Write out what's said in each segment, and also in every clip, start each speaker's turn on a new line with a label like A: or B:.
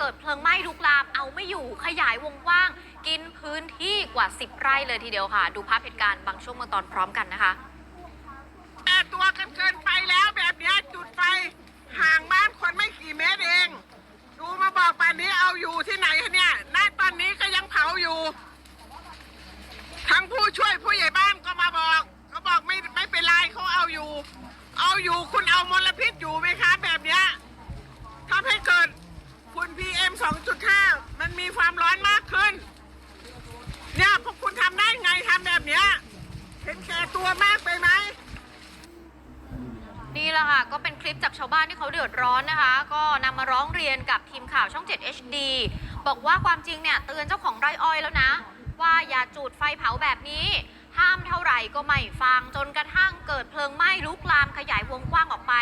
A: เกิดเพลิงไหม้ลุกลามเอาไม่อยู่ขยายวงกว้าง กินพื้นที่กว่า 10 ไร่เลยทีเดียวค่ะ ดูภาพเหตุการณ์บางช่วงบางตอนพร้อมกันนะคะ
B: แต่ตัวกันเกินไปแล้วแบบนี้ยจุดไฟห่างบ้านคนไม่กี่เมตรเอง ดูมาบอกป่านนี้เอาอยู่ที่ไหนคะเนี่ยณตอนนี้ก็ยังเผาอยู่ ทั้งผู้ช่วยผู้ใหญ่บ้านก็มาบอกเขาบอกไม่ไม่เป็นไรเขาเอาอยู่ เอาอยู่คุณเอามลพิษอยู่ไหมคะแบบเนี้ยทำให้เกิดฝุ่น PM 2.5 มันมีความร้อนมากขึ้น เนี่ยพวกคุณทำได้ไงทำแบบเนี้ยเห็นแก่ตัวมากไปไหม
A: นี่แหละค่ะ ก็เป็นคลิปจากชาวบ้านที่เขาเดือดร้อนนะคะ ก็นำมาร้องเรียนกับทีมข่าวช่อง 7 HD บอกว่าความจริงเนี่ยเตือนเจ้าของไร่อ้อยแล้วนะ ว่าอย่าจุดไฟเผาแบบนี้ ห้ามเท่าไหร่ก็ไม่ฟังจนกระทั่งเกิดเพลิงไหม้ลุกลามขยายวงกว้างออกไป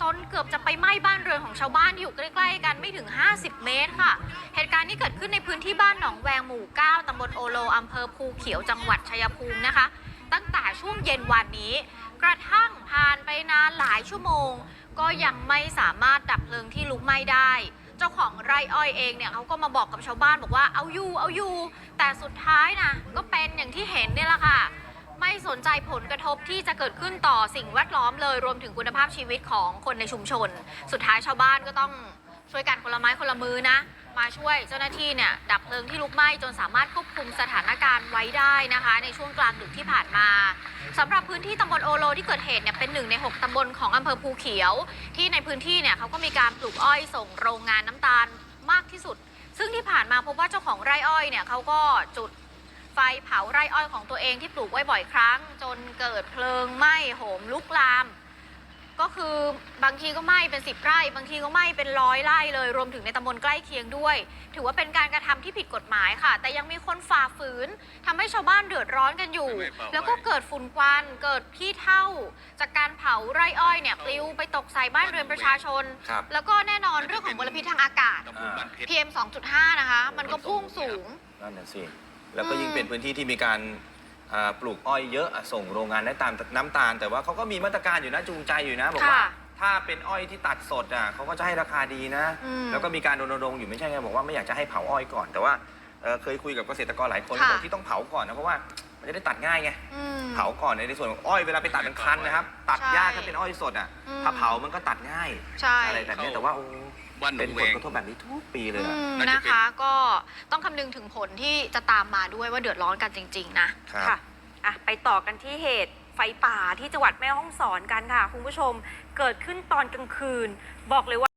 A: จนเกือบจะไปไหม้บ้านเรือนของชาวบ้านที่อยู่ใกล้ๆกันไม่ถึง 50 เมตรค่ะ เหตุการณ์นี้เกิดขึ้นในพื้นที่บ้านหนองแวงหมู่ 9ตำบลโอโลอำเภอภูเขียวจังหวัดชัยภูมินะคะ ตั้งแต่ช่วงเย็นวันนี้ กระทั่งผ่านไปนานหลายชั่วโมง ก็ยังไม่สามารถดับเพลิงที่ลุกไหม้ได้ เจ้าของไร่อ้อยเองเนี่ยเขาก็มาบอกกับชาวบ้านบอกว่าเอาอยู่เอาอยู่ แต่สุดท้ายนะก็เป็นอย่างที่เห็นเนี่ยแหละค่ะ ไม่สนใจผลกระทบที่จะเกิดขึ้นต่อสิ่งแวดล้อมเลยรวมถึงคุณภาพชีวิตของคนในชุมชน สุดท้ายชาวบ้านก็ต้องช่วยกันคนละไม้คนละมือนะ มาช่วยเจ้าหน้าที่เนี่ยดับเพลิงที่ลุกไหม้จนสามารถควบคุมสถานการณ์ไว้ได้นะคะ ในช่วงกลางดึกที่ผ่านมาสำหรับพื้นที่ตำบลโอโลที่เกิดเหตุเนี่ยเป็นหนึ่งใน 6ตำบลของอำเภอภูเขียว ที่ในพื้นที่เนี่ยเขาก็มีการปลูกอ้อยส่งโรงงานน้ำตาลมากที่สุด ซึ่งที่ผ่านมาพบว่าเจ้าของไร่อ้อยเนี่ยเขาก็จุดไฟเผาไร่อ้อยของตัวเองที่ปลูกไว้บ่อยครั้ง จนเกิดเพลิงไหม้โหมลุกลาม ก็คือบางทีก็ไหม้เป็นสิบไร่ บางทีก็ไหม้เป็นร้อยไร่เลย รวมถึงในตำบลใกล้เคียงด้วย ถือว่าเป็นการกระทำที่ผิดกฎหมายค่ะ แต่ยังมีคนฝ่าฝืนทำให้ชาวบ้านเดือดร้อนกันอยู่
C: ไม่เผาไว้
A: แล้วก็เกิดฝุ่นควันเกิดขี้เถ้า จากการเผาไร่อ้อยเนี่ยปลิวไปตกใส่บ้านเรือนประชาชน
D: ครับ
A: แล้วก็แน่นอนเรื่องของมลพิษทางอากาศ
C: ตำบลบ้านเพชร
A: PM 2.5 นะคะ มันก็พุ่งสูง
D: นั่นน่ะสิ แล้วก็
A: อืม
D: ยิ่งเป็นพื้นที่ที่มีการ อ่าปลูกอ้อยเยอะอะส่งโรงงานได้ตามน้ำตาล แต่ว่าเขาก็มีมาตรการอยู่นะจูงใจอยู่นะบอกว่า
A: ค่ะ
D: ถ้าเป็นอ้อยที่ตัดสดอะเขาก็จะให้ราคาดีนะ
A: อืม
D: แล้วก็มีการรณรงค์อยู่ไม่ใช่ไงบอกว่าไม่อยากจะให้เผาอ้อยก่อน แต่ว่าเอ่อเคยคุยกับเกษตรกรหลายคน
A: ค่ะ
D: บอกที่ต้องเผาก่อนนะเพราะว่ามัน จะได้ตัดง่ายไง
A: อืม
D: เผาก่อนในส่วนของอ้อยเวลาไปตัดมันคันนะครับ ตัด
A: ใช่
D: ยากถ้าเป็นอ้อยสดอะ
A: อืม
D: ถ้าเผามันก็ตัดง่าย
A: ใช่
D: อะไรแบบนี้แต่ว่าโอ้
C: บ้านหน
D: เป็
C: อนง
D: ผ
C: แว
D: ล
C: ง
D: กระทบแบบนี้ทุกปีเลย
A: อื
D: อะ
A: ม
C: น่าจะ
A: นะ
C: เป็น
A: คะก็ต้องคำนึงถึงผลที่จะตามมาด้วยว่าเดือดร้อนกันจริง ๆ นะ
D: ครับ
E: ค่ะอะ ไปต่อกันที่เหตุไฟป่าที่จังหวัดแม่ฮ่องสอนกันค่ะ คุณผู้ชม เกิดขึ้นตอนกลางคืน บอกเลยว่า